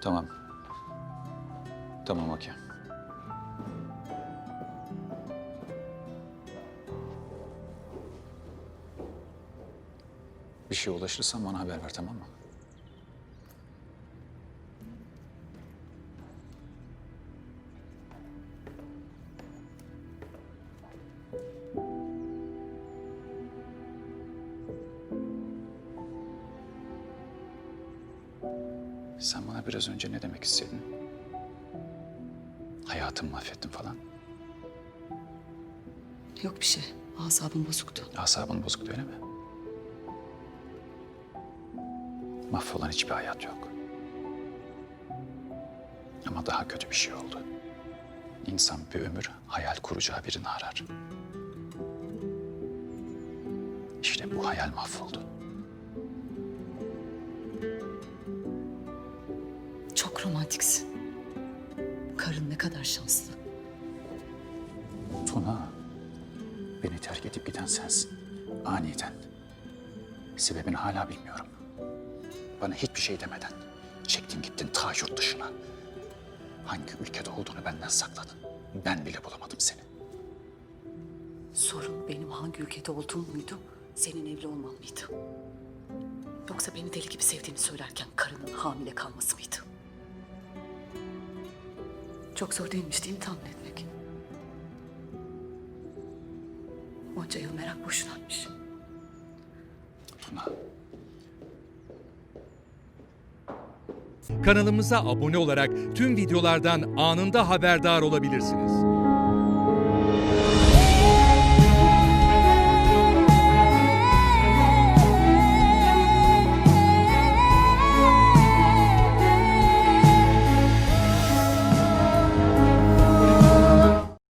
Tamam. Tamam okey. Bir şey ulaşırsan bana haber ver tamam mı? Sen bana biraz önce ne demek istedin? Hayatımı mahvettin falan. Yok bir şey. Asabım bozuktu. Asabın bozuktu öyle mi? Mahvolan hiçbir hayat yok. Ama daha kötü bir şey oldu. İnsan bir ömür hayal kuracağı birini arar. İşte bu hayal mahvoldu. Romantiksin. Karın ne kadar şanslı. Tuna, beni terk edip giden sensin. Aniden. Sebebini hala bilmiyorum. Bana hiçbir şey demeden çektin gittin ta yurt dışına. Hangi ülkede olduğunu benden sakladın. Ben bile bulamadım seni. Sorun benim hangi ülkede olduğum muydu? Senin evli olman mıydı? Yoksa beni deli gibi sevdiğini söylerken karının hamile kalması mıydı? Çok zor değilmiş değil mi tahmin etmek? Onca yıl merak boşunaymış. Tuna, Kanalımıza abone olarak tüm videolardan anında haberdar olabilirsiniz.